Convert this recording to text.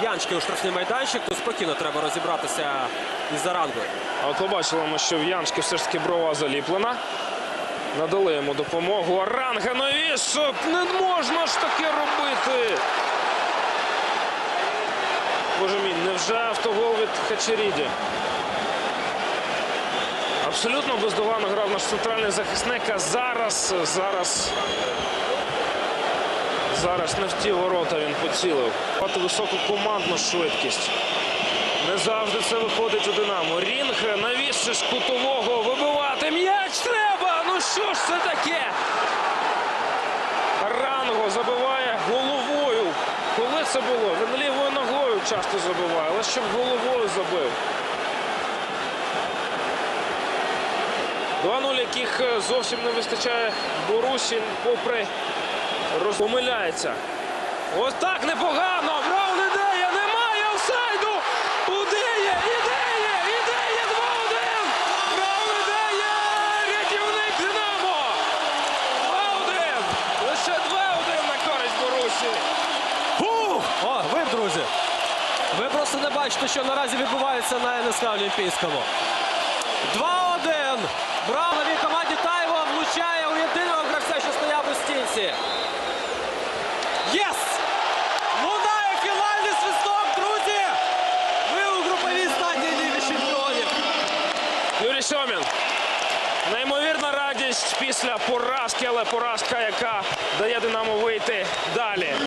Янчки у штрафний майданчик, тут спокійно треба розібратися із зарангою. А от побачили ми, що в Яншки все ж таки брова заліплена. Надали йому допомогу. Аранга навіщо? Не можна ж таке робити. Боже мій, невже автогол від Хачеріді? Абсолютно бездоганно грав наш центральний захисник, а зараз, зараз, зараз не в ті ворота він поцілив. Мати високу командну швидкість. Не завжди це виходить у Динамо. Рінг навіщо ж кутового вибивати. М'яч треба! Ну що ж це таке? Ранго забиває головою. Коли це було? Він лівою ногою часто забиває, але щоб головою забив. 2-0, яких е, зовсім не вистачає Борусі, попри. Помиляється. Ось так непогано. Браун ідея, немає офсайду. Удеє, ідея, ідея 2-1. Браун ідея, рятівник Динамо. 2-1. Лише 2-1 на користь Борусі. Фух! О, ви, друзі! Ви просто не бачите, що наразі відбувається на НСК Олімпійському. 2-1. Браво Неймовірна радість після поразки, але поразка, яка дає Динамо вийти далі.